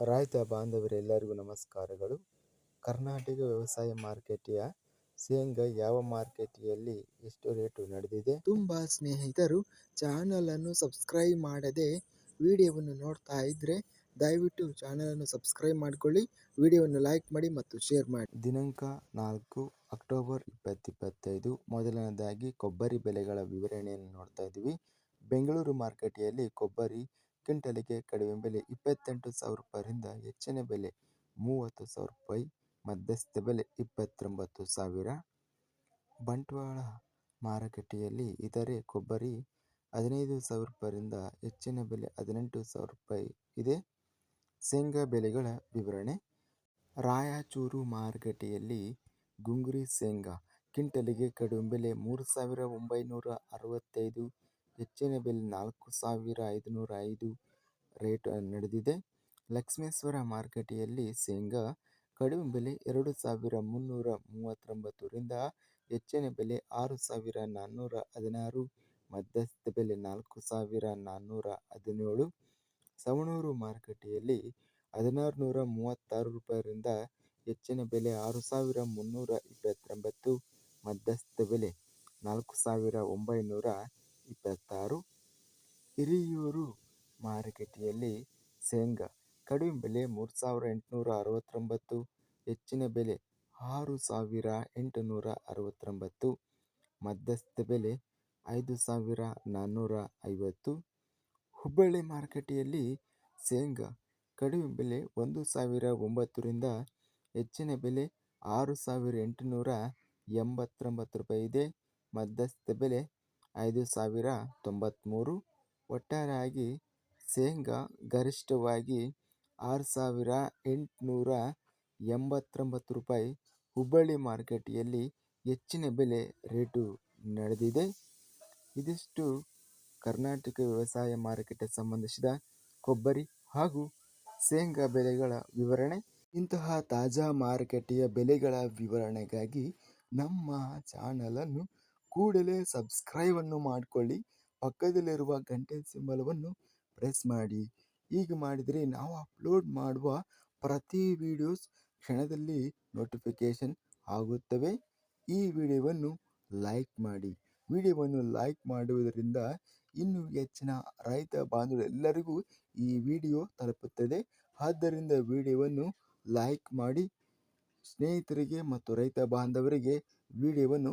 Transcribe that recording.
ರೈತ ಬಾಂಧವರೆಲ್ಲರಿಗೂ ನಮಸ್ಕಾರಗಳು. ಕರ್ನಾಟಕ ವ್ಯವಸಾಯ ಮಾರುಕಟ್ಟೆಯ ಶೇಂಗಾ ಯಾವ ಮಾರುಕಟ್ಟೆಯಲ್ಲಿ ಎಷ್ಟು ರೇಟು ನಡೆದಿದೆ? ತುಂಬ ಸ್ನೇಹಿತರು ಚಾನಲನ್ನು ಸಬ್ಸ್ಕ್ರೈಬ್ ಮಾಡದೆ ವಿಡಿಯೋವನ್ನು ನೋಡ್ತಾ ಇದ್ದರೆ ದಯವಿಟ್ಟು ಚಾನಲನ್ನು ಸಬ್ಸ್ಕ್ರೈಬ್ ಮಾಡಿಕೊಳ್ಳಿ, ವಿಡಿಯೋವನ್ನು ಲೈಕ್ ಮಾಡಿ ಮತ್ತು ಶೇರ್ ಮಾಡಿ. ದಿನಾಂಕ ನಾಲ್ಕು ಅಕ್ಟೋಬರ್ ಇಪ್ಪತ್ತಿಪ್ಪತ್ತೈದು. ಮೊದಲನೇದಾಗಿ ಕೊಬ್ಬರಿ ಬೆಲೆಗಳ ವಿವರಣೆಯನ್ನು ನೋಡ್ತಾ ಇದ್ದೀವಿ. ಬೆಂಗಳೂರು ಮಾರುಕಟ್ಟೆಯಲ್ಲಿ ಕೊಬ್ಬರಿ ಕ್ವಿಂಟಲಿಗೆ ಕಡಿಮೆ ಬೆಲೆ ಇಪ್ಪತ್ತೆಂಟು ಸಾವಿರ ರೂಪಾಯಿಯಿಂದ ಹೆಚ್ಚಿನ ಬೆಲೆ ಮೂವತ್ತು ಸಾವಿರ ರೂಪಾಯಿ ಮಧ್ಯಸ್ಥ ಬೆಲೆ ಇಪ್ಪತ್ತೊಂಬತ್ತು ಸಾವಿರ. ಬಂಟ್ವಾಳ ಮಾರುಕಟ್ಟೆಯಲ್ಲಿ ಇತರೆ ಕೊಬ್ಬರಿ ಹದಿನೈದು ಸಾವಿರ ರೂಪಾಯಿಯಿಂದ ಹೆಚ್ಚಿನ ಬೆಲೆ ಹದಿನೆಂಟು ಸಾವಿರ ರೂಪಾಯಿ ಇದೆ. ಶೇಂಗಾ ಬೆಲೆಗಳ ವಿವರಣೆ. ರಾಯಚೂರು ಮಾರುಕಟ್ಟೆಯಲ್ಲಿ ಗುಂಗುರಿ ಶೇಂಗಾ ಕ್ವಿಂಟಲಿಗೆ ಕಡಿಮೆ ಬೆಲೆ ಮೂರು ಸಾವಿರ ಒಂಬೈನೂರ ಅರವತ್ತೈದು ಹೆಚ್ಚಿನ ಬೆಲೆ ನಾಲ್ಕು ಸಾವಿರ ಐದುನೂರ ಐದು ರೇಟ್ ನಡೆದಿದೆ. ಲಕ್ಷ್ಮೇಶ್ವರ ಮಾರುಕಟ್ಟೆಯಲ್ಲಿ ಶೇಂಗಾ ಕಡಿಮೆ ಬೆಲೆ ಎರಡು ಸಾವಿರ ಮುನ್ನೂರ ಮೂವತ್ತೊಂಬತ್ತರಿಂದ ಹೆಚ್ಚಿನ ಬೆಲೆ ಆರು ಸಾವಿರ ನಾನ್ನೂರ ಹದಿನಾರು, ಮಧ್ಯಸ್ಥ ಬೆಲೆ ನಾಲ್ಕು ಸಾವಿರ ನಾನ್ನೂರ ಹದಿನೇಳು. ಸವಣೂರು ಮಾರುಕಟ್ಟೆಯಲ್ಲಿ ಹದಿನಾರು ನೂರ ಮೂವತ್ತಾರು ರೂಪಾಯಿಯಿಂದ ಹೆಚ್ಚಿನ ಬೆಲೆ ಆರು ಸಾವಿರ ಮುನ್ನೂರ ಇಪ್ಪತ್ತೊಂಬತ್ತು, ಮಧ್ಯಸ್ಥ ಬೆಲೆ ನಾಲ್ಕು ಸಾವಿರ ಒಂಬೈನೂರ ಇಪ್ಪತ್ತಾರು, ಹಿರಿಯೂರು ಮಾರುಕಟ್ಟೆಯಲ್ಲಿ ಶೇಂಗಾ ಕಡಿಮೆ ಬೆಲೆ ಮೂರು ಸಾವಿರ ಎಂಟುನೂರ ಅರವತ್ತೊಂಬತ್ತು, ಹೆಚ್ಚಿನ ಬೆಲೆ ಆರು ಸಾವಿರ ಎಂಟುನೂರ ಅರವತ್ತೊಂಬತ್ತು, ಮಧ್ಯಸ್ಥ ಬೆಲೆ ಐದು ಸಾವಿರ ನಾನ್ನೂರ ಐವತ್ತು. ಹುಬ್ಬಳ್ಳಿ ಮಾರುಕಟ್ಟೆಯಲ್ಲಿ ಶೇಂಗಾ ಕಡಿಮೆ ಬೆಲೆ ಒಂದು ಸಾವಿರ ಒಂಬತ್ತರಿಂದ ಹೆಚ್ಚಿನ ಬೆಲೆ ಆರು ಸಾವಿರ ಎಂಟುನೂರ ಎಂಬತ್ತೊಂಬತ್ತು ರೂಪಾಯಿ ಇದೆ. ಮಧ್ಯಸ್ಥ ಬೆಲೆ ಐದು ಸಾವಿರ ತೊಂಬತ್ತ್ಮೂರು ಒಟ್ಟಾರೆಯಾಗಿ ಶೇಂಗಾ ಗರಿಷ್ಠವಾಗಿ ಆರು ಸಾವಿರ ಎಂಟುನೂರ ಎಂಬತ್ತೊಂಬತ್ತು ರೂಪಾಯಿ ಹುಬ್ಬಳ್ಳಿ ಮಾರುಕಟ್ಟೆಯಲ್ಲಿ ಹೆಚ್ಚಿನ ಬೆಲೆ ರೇಟು ನಡೆದಿದೆ. ಇದಿಷ್ಟು ಕರ್ನಾಟಕ ವ್ಯವಸಾಯ ಮಾರುಕಟ್ಟೆ ಸಂಬಂಧಿಸಿದ ಕೊಬ್ಬರಿ ಹಾಗೂ ಶೇಂಗಾ ಬೆಲೆಗಳ ವಿವರಣೆ. ಇಂತಹ ತಾಜಾ ಮಾರುಕಟ್ಟೆಯ ಬೆಲೆಗಳ ವಿವರಣೆಗಾಗಿ ನಮ್ಮ ಚಾನಲನ್ನು ಕೂಡಲೇ ಸಬ್ಸ್ಕ್ರೈಬನ್ನು ಮಾಡಿಕೊಳ್ಳಿ. ಪಕ್ಕದಲ್ಲಿರುವ ಗಂಟೆ ಸಿಂಬಲವನ್ನು ಪ್ರೆಸ್ ಮಾಡಿ. ಹೀಗೆ ಮಾಡಿದರೆ ನಾವು ಅಪ್ಲೋಡ್ ಮಾಡುವ ಪ್ರತಿ ವಿಡಿಯೋಸ್ ಕ್ಷಣದಲ್ಲಿ ನೋಟಿಫಿಕೇಷನ್ ಆಗುತ್ತವೆ. ಈ ವಿಡಿಯೋವನ್ನು ಲೈಕ್ ಮಾಡಿ. ವಿಡಿಯೋವನ್ನು ಲೈಕ್ ಮಾಡುವುದರಿಂದ ಇನ್ನೂ ಹೆಚ್ಚಿನ ರೈತ ಬಾಂಧವರೆಲ್ಲರಿಗೂ ಈ ವಿಡಿಯೋ ತಲುಪುತ್ತದೆ. ಆದ್ದರಿಂದ ವಿಡಿಯೋವನ್ನು ಲೈಕ್ ಮಾಡಿ. ಸ್ನೇಹಿತರಿಗೆ ಮತ್ತು ರೈತ ಬಾಂಧವರಿಗೆ ವಿಡಿಯೋವನ್ನು